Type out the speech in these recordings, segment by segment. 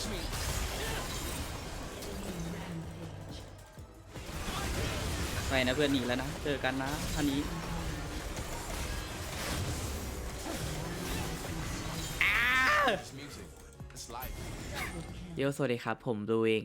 Watch me. ไปนะเพื่อนหนีแล้วนะ เจอกันนะท่านี้อ้า It's music. It's life. โยสวัสดีครับ ผมดูเอง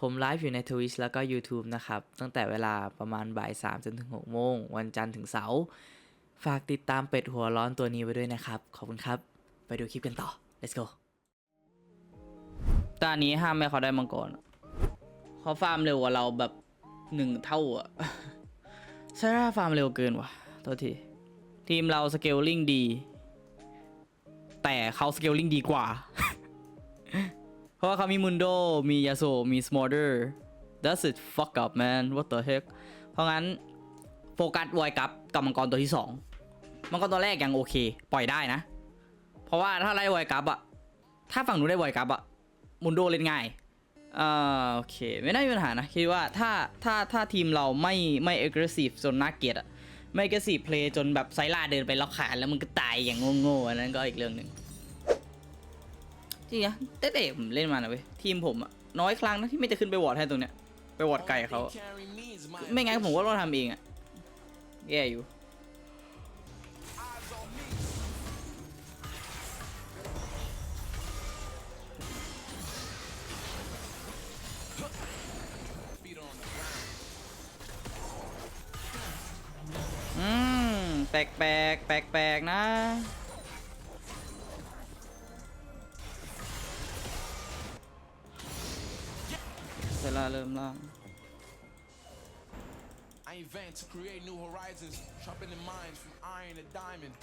ผมไลฟ์อยู่ใน Twitch แล้วก็ YouTube นะครับ ตั้งแต่เวลาประมาณบ่าย3จนถึง6โมง วันจันทร์ถึงเสาร์ฝากติดตามเป็ดหัวร้อนตัวนี้ไว้ด้วยนะครับ ขอบคุณครับ ไปดูคลิปกันต่อ let's go ตอนนี้ห้ามไม่เขาได้มังกรเขาฟาร์มเร็วกว่าเราแบบหนึ่งเท่าอะซาร่าฟาร์มเร็วเกินว่ะโทษที ทีมเราสเกลลิงดี แต่เขาสเกลลิงดีกว่า เพราะว่าเขามีมุนโด มียาโซมีสมอร์เดอร์ That's it fuck up man what the heck เพราะงั้น โฟกัสไวกับกับมังกรตัวที่2มังกรตัวแรกยังโอเค ปล่อยได้นะ เพราะว่าถ้าไล่ไวกับอะถ้าฝั่งนู้นได้ไวกับอะ มุนโดเล่นง่ายอ่าโอเค ไม่น่ามีปัญหานะ คิดว่าถ้าถ้าถ้าทีมเราไม่ไม่ aggressive จนน่าเกลียดอะไม่ aggressive play จนแบบไซล่าเดินไปล็อกขาแล้วมันก็ตายอย่างโง่ๆอันนั้นก็อีกเรื่องหนึ่งจริงอะแต่เด็กผมเล่นมานะเว้ยทีมผมอะน้อยครั้งนะที่ไม่จะขึ้นไปวอร์ดให้ตรงเนี้ยไปวอร์ดไก่เขาไม่งั้นผมก็ต้องทำเองอะแย่อยู่ กแปลกแปลกแปลกๆนะ เวลาเริ่มล่าง I invent to create new horizons, sharpening minds from iron to diamond.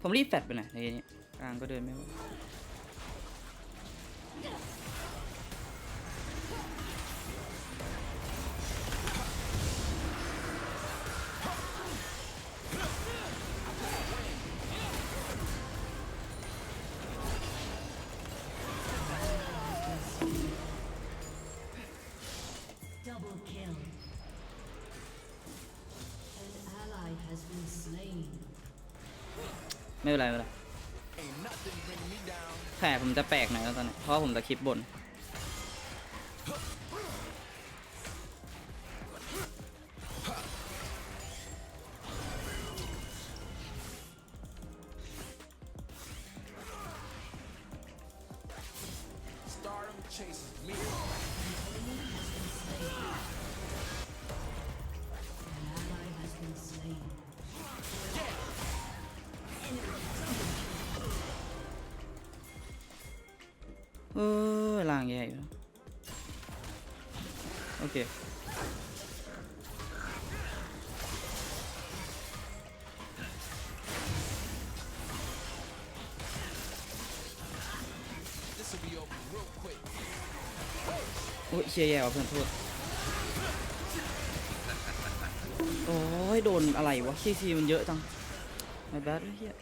ผมรีบแฟดไปหน่อยในนี้กลางก็เดินไม่ไหว ไม่เป็นไรไม่เป็นไรแผลผมจะแปลกหน่อยแล้วตอนนี้เพราะผมจะคลิปบน เออล่างแย่อยู่โอเคโอ้ยเชียร์แย่ว่ะเพื่อนโทษโอ้ยโดนอะไรวะซีซีมันเยอะจังไม่แบดเฮีย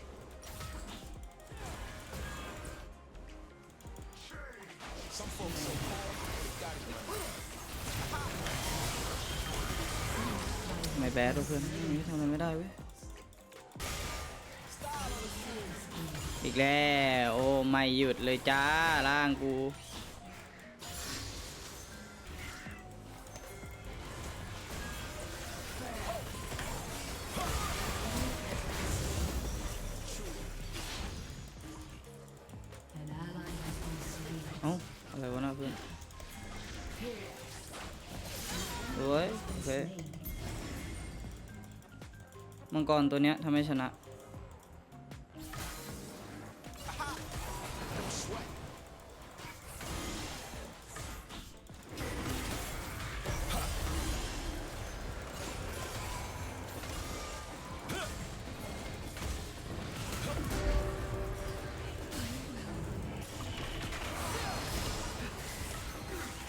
แบดเพื่อนนี่ทำอะไรไม่ได้เว้ย อีกแล้ว โอ้ ไม่หยุดเลยจ้า ล่างกู เอ้า อะไรวะนะเพื่อน โอ้ยโอเค มังกรตัวเนี้ยทำให้ชนะ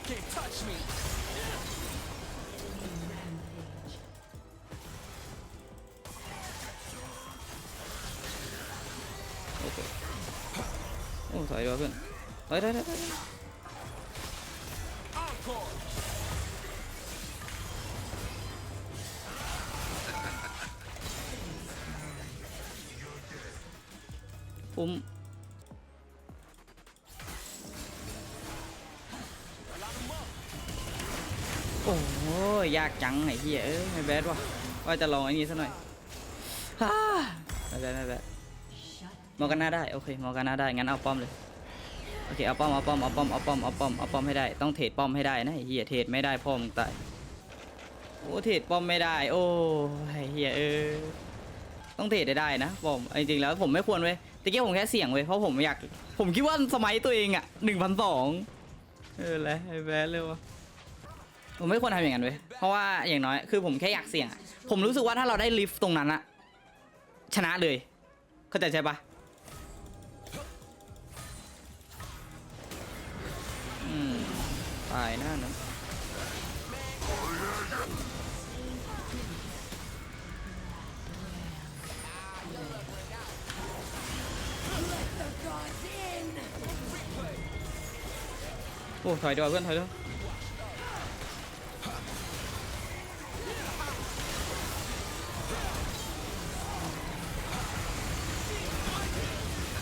Can't touch! ถอยดีกว่าเพื่อนถอยถอยถอยถอย Encore. ปุ้มโอ้โหยากจังไอ้เหี้ยเอ้ยไม่แบดว่ะว่าจะลองไอ้นี่ซะหน่อยฮ่าไม่แบดไม่แบด อกันหน้าได้โอเคมอกันหน้าได้งั้นเอาป้อมเลยโอเคเอาป้อมเอาป้อมเอาป้อมเอาป้อมเอาป้อมเอาป้อมให้ได้ต้องเทรดป้อมให้ได้นะเฮียเทรดไม่ได้พ่อมึงตายโอ้เทรดป้อมไม่ได้ โอ้เฮียเออต้องเทรดได้ได้นะป้อมจริงๆแล้วผมไม่ควรเว้ยตะกี้ผมแค่เสี่ยงเว้ยเพราะผมอยาก ผมคิดว่าสมัยตัวเองอะหนึ่งพันสองเออแล้วไอ้แบดเลยวะผมไม่ควรทำอย่างนั้นเว้ยเพราะว่าอย่างน้อยคือผมแค่อยากเสี่ยง ผมรู้สึกว่าถ้าเราได้ลิฟต์ตรงนั้นอะชนะเลยเข้าใจใช่ปะ ตายหน้านั้นโอ้ถอยดีกว่าเพื่อนถอยดีกว่า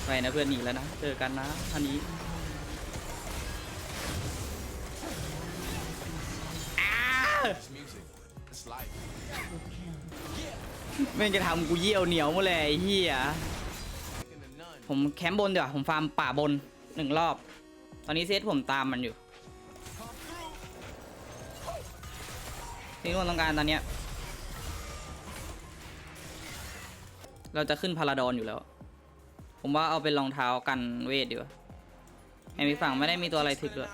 ไปนะเพื่อนหนีแล้วนะเจอกันนะอันนี้ แม่งจะทำกูเยี่ยวเหนียวหมาเลยไอ้เฮียผมแคมป์บนเดี๋ยวาผมฟาร์มป่าบนหนึ่งรอบ ตอนนี้เซตผมตามมันอยู่ที่ทุกคนต้องการตอนเนี้ย เราจะขึ้นพาราดอนอยู่แล้ว ผมว่าเอาเป็นรองเท้ากันเวทดีกว่าไอ้มีฝั่งไม่ได้มีตัวอะไรถึกด้วย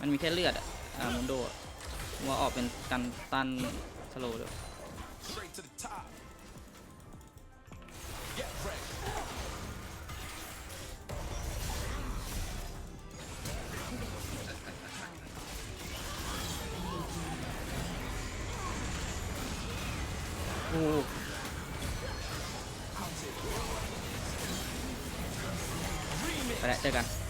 มันมีแค่เลือดอะอ่ามุนโดว่าออกเป็นกันตันสโลว์ด้วย straight to the top. Get ready. Ooh. Alright, teka.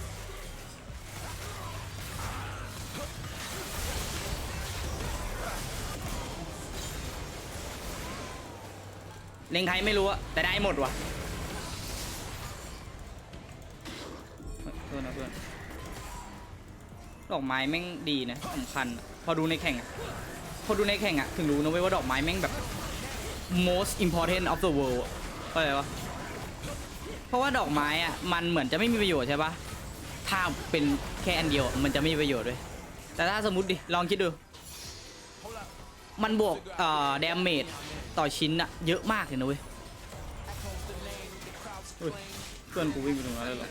เล็งใครไม่รู้อะแต่ได้หมดว่ะเฮ้ยโทษนะเพื่อนดอกไม้แม่งดีนะสำคัญ พอดูในแข่งอะพอดูในแข่งอะถึงรู้นะเว้ยว่าดอกไม้แม่งแบบ most important of the world อะเข้าใจปะเพราะว่าดอกไม้อะมันเหมือนจะไม่มีประโยชน์ใช่ปะถ้าเป็นแค่อันเดียวมันจะไม่มีประโยชน์ด้วยแต่ถ้าสมมติดิลองคิดดู มันบวกเอ่อ damage ต่อชิ้นอะเยอะมากเลยนะเว้ยเฮ้ยเพื่อนกูวิ่งไปตรงนั้นเลยหรอ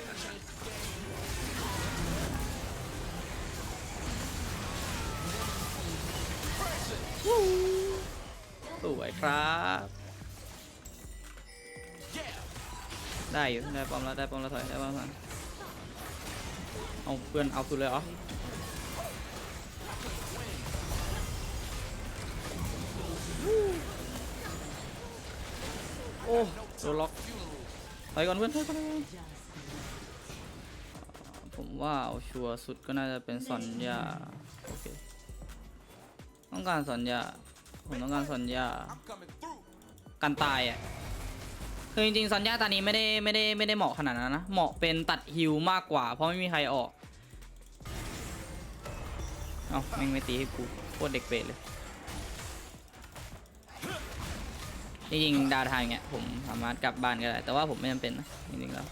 สวยครับ ได้อยู่ได้ปอมแล้วได้ปอมแล้วถอยได้ปอมแล้วเอาเพื่อนเอาสุดเลยเหรอ โอ้โดนล็อกถอยก่อนเพื่อนถอยก่อนผมว่าเอาชัวร์สุดก็น่าจะเป็นสัญญาโอเคต้องการสัญญาผมต้องการสัญญากันตายอะคือจริงๆซอนย่าตอนนี้ไม่ได้ไม่ได้ไม่ได้เหมาะขนาดนั้นนะเหมาะเป็นตัดฮิวมากกว่า เพราะไม่มีใครออก เอ้าแม่งไม่ตีให้กูโคตรเด็กเปรตเลย จริงๆดาวทางเนี้ยผมสามารถกลับบ้านก็ได้แต่ว่าผมไม่จำเป็นนะจริงๆแล้ว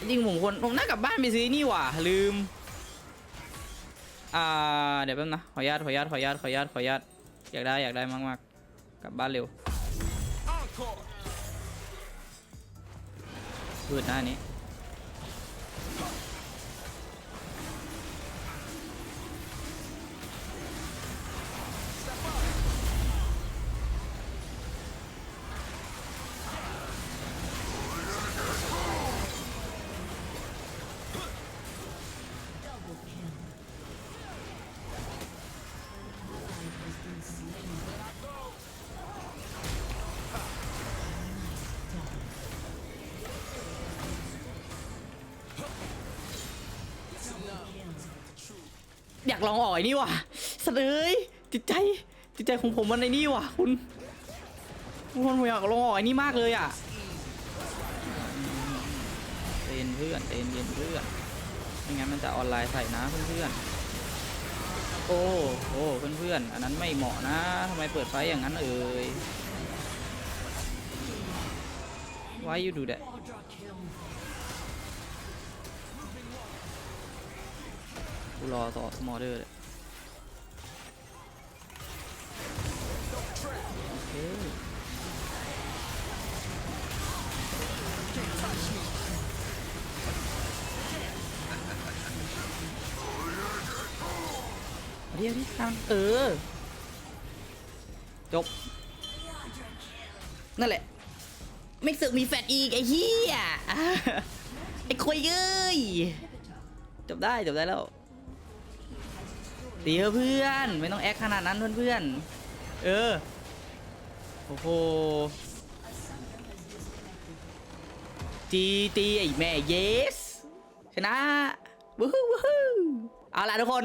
จริงๆผมควรผมน่ากลับบ้านไปซื้อนี่หว่าลืมอ่าเดี๋ยวแป๊บนะขออนุญาตขออนุญาตขออนุญาตขออนุญาตขออนุญาตอยากได้อยากได้มากๆ กลับบ้านเร็วพืดหน้านี้ากลองอ่อยนี่ว่ะสะเอยจิตใจจิตใจของผมมันในนี่ว่ะ คุณคุณผมอยากลองอ่อยนี่มากเลยอะเต้นเพื่อนเต้นเย็นเพื่อนไม่งั้นมันจะออนไลน์ใส่นะเพื่อนโอ้โอ้เพื่อนๆอันนั้นไม่เหมาะนะทำไมเปิดไฟอย่างนั้นเอ่ย Why you do that กูรอต่อสมอเดอร์เลยโอเคเอาดิเอาดิทำเออ จบ นั่นแหละ ไม่สึกมีแฟดอีก ไอ้เหี้ย ไอ้คุยเอ้ย จบได้ จบได้แล้ว ตีเพื่อนไม่ต้องแอคขนาดนั้นเพื่อนๆเออโอ้โหจีตีไอแม่เยสชนะวู้ฮู้วู้ฮู้เอาละทุกคน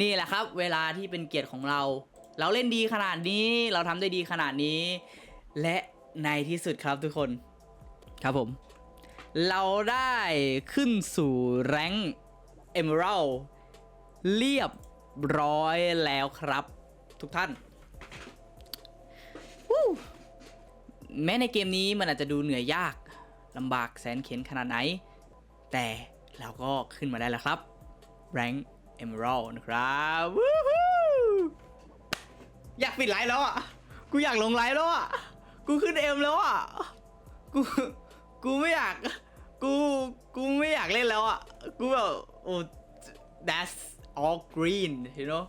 นี่แหละครับ เวลาที่เป็นเกียรติของเรา เราเล่นดีขนาดนี้ เราทำได้ดีขนาดนี้ และในที่สุดครับทุกคน ครับผม เราได้ขึ้นสู่แรงเอเมอรัลเรียบ ร้อยแล้วครับ ทุกท่านแม้ในเกมนี้มันอาจจะดูเหนื่อยยากลำบากแสนเข็นขนาดไหน แต่เราก็ขึ้นมาได้แล้วครับ Rank Emerald นะครับอยากปิดไลฟ์แล้วอะ กูอยากลงไลฟ์แล้วอะ กูขึ้นเอ็มแล้วอะ กู กูไม่อยาก กู กูไม่อยากเล่นแล้วอะ กูแบบโอ้ that's all green you know